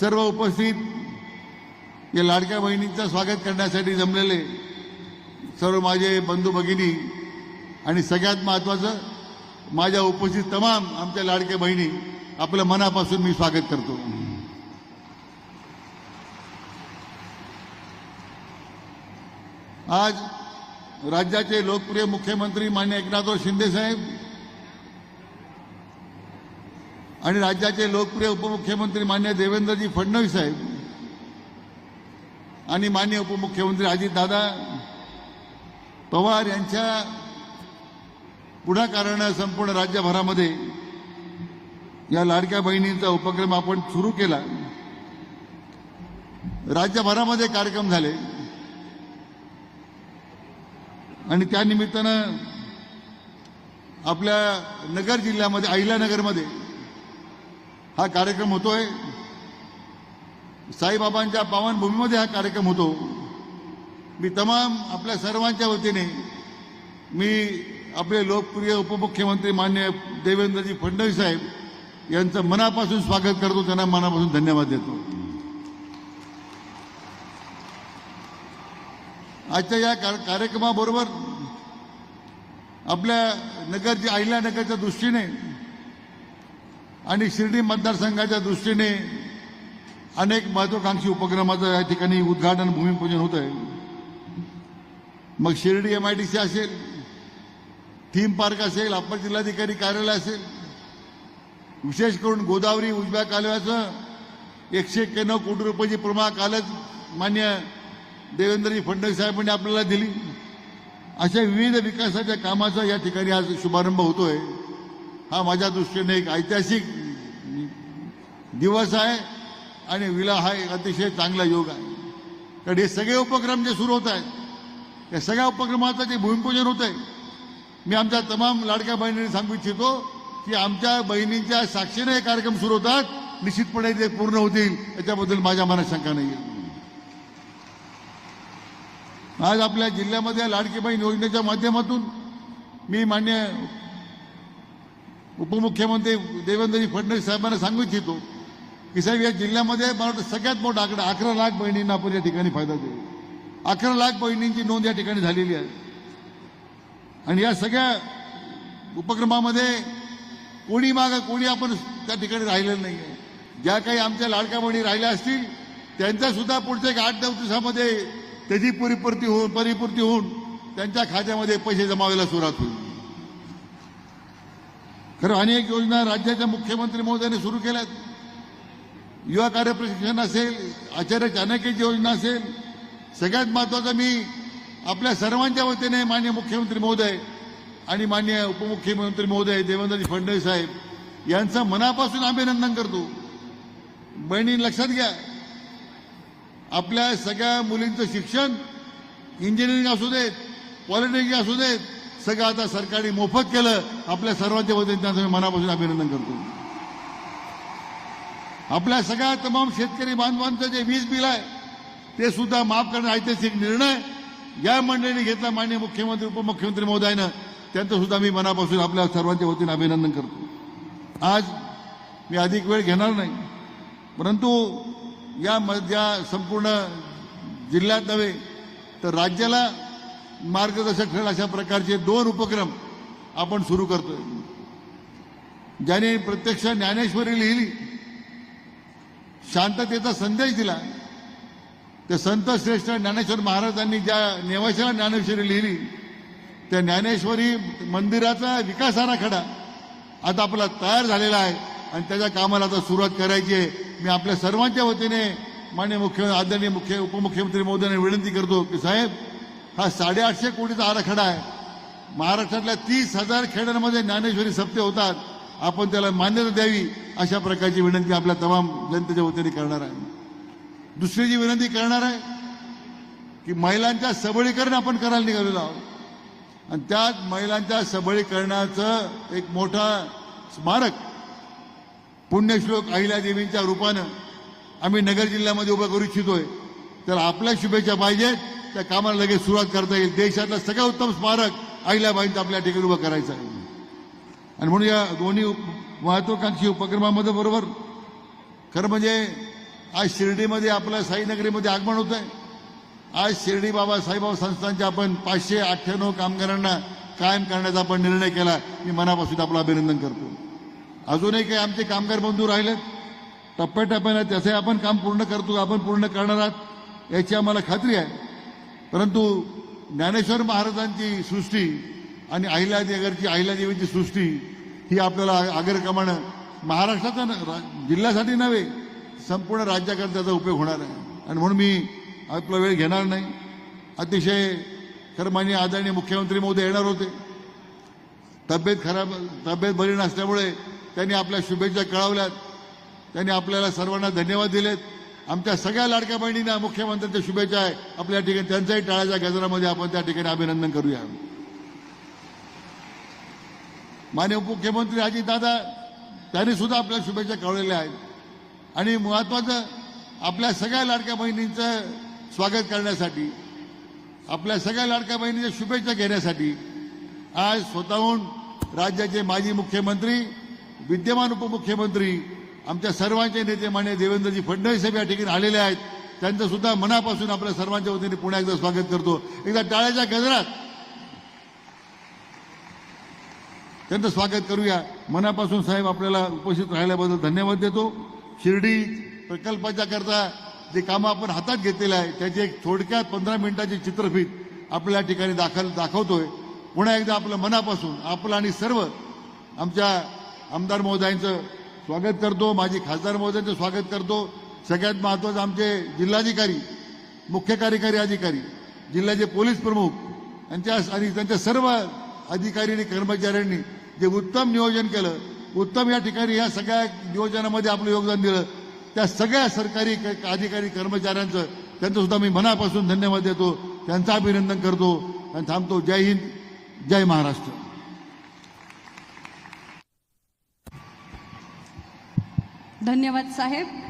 सर्व उपस्थित या लाडक्या बहिणींचं स्वागत करण्यासाठी जमलेले सर्व माझे बंधू भगिनी आणि सगळ्यात महत्त्वाचं माझ्या उपस्थित तमाम आमच्या लाडक्या बहिणी आपलं मनापासून मी स्वागत करतो. आज राज्याचे लोकप्रिय मुख्यमंत्री मान्य एकनाथराव शिंदे साहेब आणि राज्याचे लोकप्रिय उपमुख्यमंत्री मान्य देवेंद्रजी फडणवीस साहेब आणि मान्य उपमुख्यमंत्री अजितदादा पवार यांच्या पुढाकारानं संपूर्ण राज्यभरामध्ये या लाडक्या बहिणींचा उपक्रम आपण सुरू केला. राज्यभरामध्ये कार्यक्रम झाले. आणि त्या निमित्तानं आपल्या नगर जिल्ह्यामध्ये अहिल्यानगरमध्ये हा कार्यक्रम होतोय. साईबाबांच्या पावनभूमीमध्ये हा कार्यक्रम होतो. मी तमाम आपल्या सर्वांच्या वतीने मी आपले लोकप्रिय उपमुख्यमंत्री मान्य देवेंद्रजी फडणवीस साहेब यांचं मनापासून स्वागत करतो. त्यांना मनापासून धन्यवाद देतो. आजच्या या कार्यक्रमाबरोबर आपल्या नगरच्या अहिल्यानगरच्या दृष्टीने आणि शिर्डी मतदारसंघाच्या दृष्टीने अनेक महत्वाकांक्षी उपक्रमाचं या ठिकाणी उद्घाटन भूमिपूजन होत आहे मग Shirdi M I D C असेल थीम पार्क असेल अप्पर जिल्हाधिकारी कार्यालय असेल विशेष करून गोदावरी उजव्या कालव्याचं एकशे एक्क्याण्णव कोटी रुपयाची प्रमा कालच मान्य देवेंद्रजी फडणवीस साहेबांनी आपल्याला दिली. अशा विविध विकासाच्या कामाचा या ठिकाणी आज शुभारंभ होतोय. हा माझ्या दृष्टीने एक ऐतिहासिक दिवस आहे आणि विला हा एक अतिशय चांगला योग आहे. कारण हे सगळे उपक्रम जे सुरू होत आहेत या सगळ्या उपक्रमाचं जे भूमिपूजन होत आहे मी आमच्या तमाम लाडक्या बहिणींनी सांगू इच्छितो की आमच्या बहिणींच्या साक्षीने हे कार्यक्रम सुरू होतात निश्चितपणे ते पूर्ण होतील याच्याबद्दल माझ्या मनात शंका नाही आज आपल्या जिल्ह्यामध्ये लाडकी बहीण योजनेच्या माध्यमातून मी मान्य उपमुख्यमंत्री देवेंद्रजी फडणवीस साहेबांना सांगू इच्छितो की साहेब या जिल्ह्यामध्ये मला वाटतं सगळ्यात मोठा आकडा अकरा लाख बहिणींना आपण या ठिकाणी फायदा देऊ. अकरा लाख बहिणींची नोंद या ठिकाणी झालेली आहे. आणि या सगळ्या उपक्रमामध्ये कोणी मागं कोणी आपण त्या ठिकाणी राहिलेलं नाही आहे. ज्या काही आमच्या लाडक्या बहिणी राहिल्या असतील त्यांच्या सुद्धा पुढच्या एक आठ नऊ दिवसामध्ये त्याची परिपूर्ती होऊन परिपूर्ती होऊन त्यांच्या खात्यामध्ये पैसे जमावायला सुरुवात होईल. खरं अनेक योजना राज्याच्या मुख्यमंत्री महोदयाने सुरू केल्यात. युवा कार्य प्रशिक्षण असेल आचार्य चाणक्याची योजना असेल सगळ्यात महत्वाचं मी आपल्या सर्वांच्या वतीने मान्य मुख्यमंत्री महोदय आणि मान्य उपमुख्यमंत्री महोदय देवेंद्रजी फडणवीस साहेब यांचं मनापासून अभिनंदन करतो. बहिणी लक्षात घ्या आपल्या सगळ्या मुलींचं शिक्षण इंजिनिअरिंग असू देत पॉलिटेक्निक असू देत सगळं आता सरकारने मोफत केलं. आपल्या सर्वांच्या वतीने त्यांचं मी मनापासून अभिनंदन करतो. आपल्या सगळ्या तमाम शेतकरी बांधवांचं जे वीज बिल आहे ते सुद्धा माफ करणं ऐतिहासिक निर्णय या मंडळीने घेतला. माननीय मुख्यमंत्री उपमुख्यमंत्री महोदयानं त्यांचं सुद्धा मी मनापासून आपल्या सर्वांच्या वतीने अभिनंदन करतो. आज मी अधिक वेळ घेणार नाही परंतु या या संपूर्ण जिल्ह्यात नव्हे तर राज्याला मार्गदर्शक ठरेल अशा प्रकारचे दोन उपक्रम आपण सुरू करतोय. ज्याने प्रत्यक्ष ज्ञानेश्वरी लिहिली शांततेचा संदेश दिला. ते संत श्रेष्ठ ज्ञानेश्वर महाराजांनी ज्या नेवाशाला ज्ञानेश्वरी लिहिली त्या ज्ञानेश्वरी मंदिराचा विकास आराखडा आता आपला तयार झालेला आहे आणि त्याच्या कामाला आता सुरुवात करायची आहे. मी आपल्या सर्वांच्या वतीने मान्य मुख्य आदरणीय मुख्य उपमुख्यमंत्री महोदयांना विनंती करतो की साहेब हा साडेआठशे कोटीचा आराखडा आहे. महाराष्ट्रातल्या तीस हजार खेड्यांमध्ये ज्ञानेश्वरी सप्ते होतात. आपण त्याला मान्यता द्यावी अशा प्रकारची विनंती आपल्या तमाम जनतेच्या वतीने करणार आहे. दुसरी जी विनंती करणार आहे की महिलांच्या सबळीकरण आपण करायला निघालेलो आहोत. आणि त्यात महिलांच्या सबळीकरणाचं एक मोठा स्मारक पुण्यश्लोक अहिल्यादेवींच्या रूपानं आम्ही नगर जिल्ह्यामध्ये उभं करू इच्छितोय. तर आपल्या शुभेच्छा पाहिजेत. त्या कामाला लगेच सुरुवात करता येईल. देशातलं सगळं उत्तम स्मारक अहिल्याबाईंचं आपल्या ठिकाणी उभं करायचं आहे. आणि म्हणून या दोन्ही महत्वाकांक्षी उपक्रमामध्ये बरोबर खरं म्हणजे आज शिर्डीमध्ये आपलं साईनगरीमध्ये आगमन होत आहे आज शिर्डी बाबा साईबाबा संस्थांच्या आपण पाचशे अठ्ठ्याण्णव कामगारांना कायम करण्याचा आपण निर्णय केला. मी मनापासून आपलं अभिनंदन करतो. अजूनही काही आमचे कामगार बंधू राहिलेत. टप्प्याटप्प्याने त्याचंही आपण काम पूर्ण करतो आपण पूर्ण करणार आहात. याची आम्हाला खात्री आहे. परंतु ज्ञानेश्वर महाराजांची सृष्टी आणि अहिल्यादेगरची अहिल्यादेवीची सृष्टी ही आपल्याला आग्रक्रमानं महाराष्ट्राचा न- रा- जिल्ह्यासाठी नव्हे संपूर्ण राज्याकरता त्याचा उपयोग होणार आहे. आणि म्हणून मी आपला वेळ घेणार नाही. अतिशय खरं मान्य आदरणीय मुख्यमंत्री महोदय येणार होते. तब्येत खराब तब्येत बरी नसल्यामुळे त्यांनी आपल्या शुभेच्छा कळवल्यात. त्यांनी आपल्याला सर्वांना धन्यवाद दिलेत. आमच्या सगळ्या लाडक्या बहिणींना मुख्यमंत्र्यांच्या शुभेच्छा आहे. आपल्या ठिकाणी त्यांच्याही टाळ्याच्या गजरामध्ये आपण त्या ठिकाणी अभिनंदन करूया. माननीय उपमुख्यमंत्री अजितदादा त्यांनी सुद्धा आपल्या शुभेच्छा कळवलेल्या आहेत. आणि महत्वाचं आपल्या सगळ्या लाडक्या बहिणींचं स्वागत करण्यासाठी आपल्या सगळ्या लाडक्या बहिणीच्या शुभेच्छा घेण्यासाठी आज स्वतःहून राज्याचे माजी मुख्यमंत्री विद्यमान उपमुख्यमंत्री आमच्या सर्वांचे नेते मान्य देवेंद्रजी फडणवीस साहेब या ठिकाणी आलेले आहेत. त्यांचं सुद्धा मनापासून आपल्या सर्वांच्या वतीने पुन्हा एकदा स्वागत करतो. एकदा टाळ्याच्या गजरात. त्यांचं स्वागत करूया. मनापासून साहेब आपल्याला उपस्थित राहिल्याबद्दल धन्यवाद देतो. शिर्डी प्रकल्पाच्या करता जे कामं आपण हातात घेतलेलं आहे त्याची एक थोडक्यात पंधरा मिनिटाची चित्रफीत आपल्या ठिकाणी दाखल दाखवतोय. पुन्हा एकदा आपलं मनापासून आपलं आणि सर्व आमच्या आमदार महोदयांचं स्वागत करतो. माजी खासदार महोदयांचं स्वागत करतो. सगळ्यात महत्त्वाचं आमचे जिल्हाधिकारी मुख्य कार्यकारी अधिकारी जिल्ह्याचे पोलीस प्रमुख यांच्या आणि त्यांच्या सर्व अधिकारी आणि कर्मचाऱ्यांनी जे उत्तम नियोजन केलं उत्तम या ठिकाणी या सगळ्या नियोजनामध्ये आपलं योगदान दिलं. त्या सगळ्या सरकारी क- अधिकारी कर्मचाऱ्यांचं त्यांचं सुद्धा मी मनापासून धन्यवाद देतो. त्यांचं अभिनंदन करतो आणि थांबतो. जय हिंद जय महाराष्ट्र. धन्यवाद साहेब.